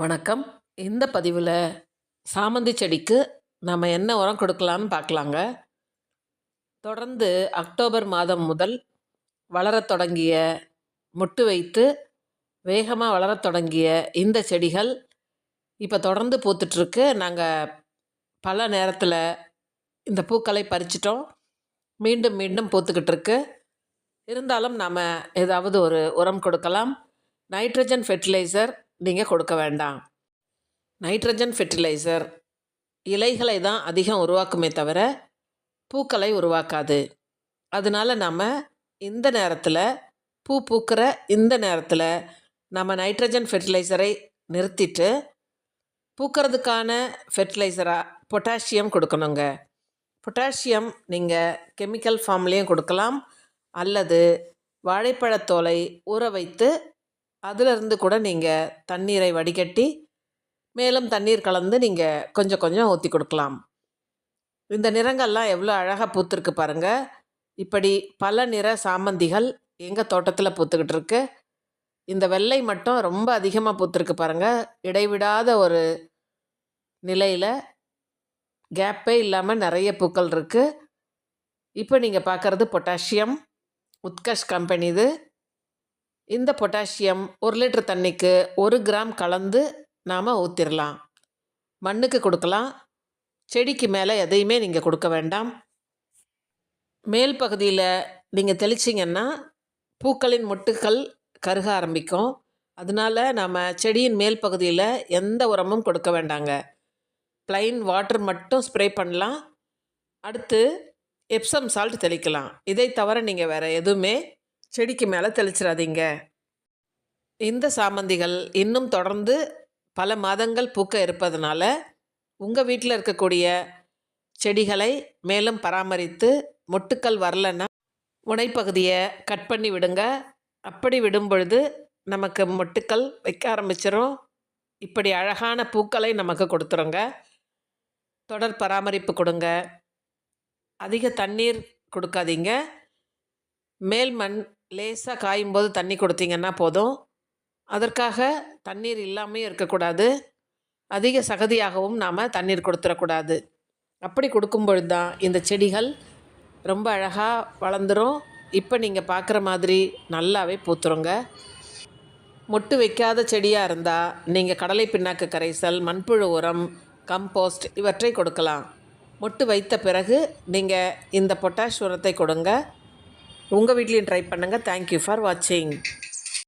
வணக்கம். இந்த பதிவில் சாமந்தி செடிக்கு நம்ம என்ன உரம் கொடுக்கலான்னு பார்க்கலாங்க. தொடர்ந்து அக்டோபர் மாதம் முதல் வளரத் தொடங்கிய முட்டு வைத்து வேகமாக வளரத் தொடங்கிய இந்த செடிகள் இப்போ தொடர்ந்து பூத்துட்ருக்கு. நாங்கள் பல நேரத்தில் இந்த பூக்களை பறிச்சிட்டோம். மீண்டும் மீண்டும் பூத்துக்கிட்டு இருக்கு இருந்தாலும் நாம் ஏதாவது ஒரு உரம் கொடுக்கலாம். நைட்ரஜன் ஃபெர்டிலைசர் நீங்கள் கொடுக்க வேண்டாம். நைட்ரஜன் ஃபெர்டிலைசர் இலைகளை தான் அதிகம் உருவாக்குமே தவிர பூக்களை உருவாக்காது. அதனால நம்ம இந்த நேரத்தில் பூ பூக்கிற இந்த நேரத்தில் நம்ம நைட்ரஜன் ஃபெர்டிலைசரை நிறுத்திட்டு பூக்கிறதுக்கான ஃபெர்டிலைசராக பொட்டாசியம் கொடுக்கணுங்க. பொட்டாசியம் நீங்கள் கெமிக்கல் ஃபார்ம்லேயும் கொடுக்கலாம். அல்லது வாழைப்பழத்தோலை ஊற வைத்து அதிலிருந்து கூட நீங்கள் தண்ணீரை வடிகட்டி மேலும் தண்ணீர் கலந்து நீங்கள் கொஞ்சம் கொஞ்சம் ஊற்றி கொடுக்கலாம். இந்த நிறங்கள்லாம் எவ்வளோ அழகாக பூத்துருக்கு பாருங்கள் இப்படி பல நிற சாமந்திகள் எங்கள் தோட்டத்தில் பூத்துக்கிட்டு இருக்கு. இந்த வெள்ளை மட்டும் ரொம்ப அதிகமாக பூத்துருக்கு பாருங்கள் இடைவிடாத ஒரு நிலையில் கேப்பே இல்லாமல் நிறைய பூக்கள் இருக்குது இப்போ நீங்கள் பார்க்குறது பொட்டாசியம் உத்கர்ஷ் கம்பெனி இது. இந்த பொட்டாசியம் ஒரு லிட்டர் தண்ணிக்கு ஒரு கிராம் கலந்து நாம் ஊற்றிடலாம் மண்ணுக்கு கொடுக்கலாம். செடிக்கு மேலே எதையுமே நீங்கள் கொடுக்க வேண்டாம். மேல் பகுதியில் நீங்கள் தெளிச்சிங்கன்னா பூக்களின் மொட்டுக்கள் கருக ஆரம்பிக்கும். அதனால் நாம் செடியின் மேல் பகுதியில் எந்த உரமும் கொடுக்க வேண்டாங்க. ப்ளைன் வாட்டர் மட்டும் ஸ்ப்ரே பண்ணலாம். அடுத்து எப்சம் சால்ட் தெளிக்கலாம். இதை தவிர நீங்கள் வேறு எதுவுமே செடிக்கு மேலே தெளிச்சிடாதீங்க இந்த சாமந்திகள் இன்னும் தொடர்ந்து பல மாதங்கள் பூக்க இருப்பதனால உங்கள் வீட்டில் இருக்கக்கூடிய செடிகளை மேலும் பராமரித்து மொட்டுக்கள் வரலன்னா முனைப்பகுதியை கட் பண்ணி விடுங்க. அப்படி விடும் பொழுது நமக்கு மொட்டுக்கள் வைக்க ஆரம்பிச்சிடும் இப்படி அழகான பூக்களை நமக்கு கொடுத்துருங்க. தொடர் பராமரிப்பு கொடுங்க. அதிக தண்ணீர் கொடுக்காதீங்க. மேல் மண் லேசாக காயும் போது தண்ணி கொடுத்தீங்கன்னா போதும். அதற்காக தண்ணீர் இல்லாமையும் இருக்கக்கூடாது. அதிக சகதியாகவும் நாம் தண்ணீர் கொடுத்துடக்கூடாது. அப்படி கொடுக்கும்பொழுது தான் இந்த செடிகள் ரொம்ப அழகாக வளர்ந்துடும் இப்போ நீங்கள் பார்க்குற மாதிரி நல்லாவே பூத்துருங்க. மொட்டு வைக்காத செடியாக இருந்தால் நீங்கள் கடலை பின்னாக்கு கரைசல் மண்புழு உரம் கம்போஸ்ட் இவற்றை கொடுக்கலாம். மொட்டு வைத்த பிறகு நீங்கள் இந்த பொட்டாஷ் உரத்தை கொடுங்க. உங்கள் வீட்லேயும் ட்ரை பண்ணுங்கள் தேங்க்யூ ஃபார் வாட்சிங்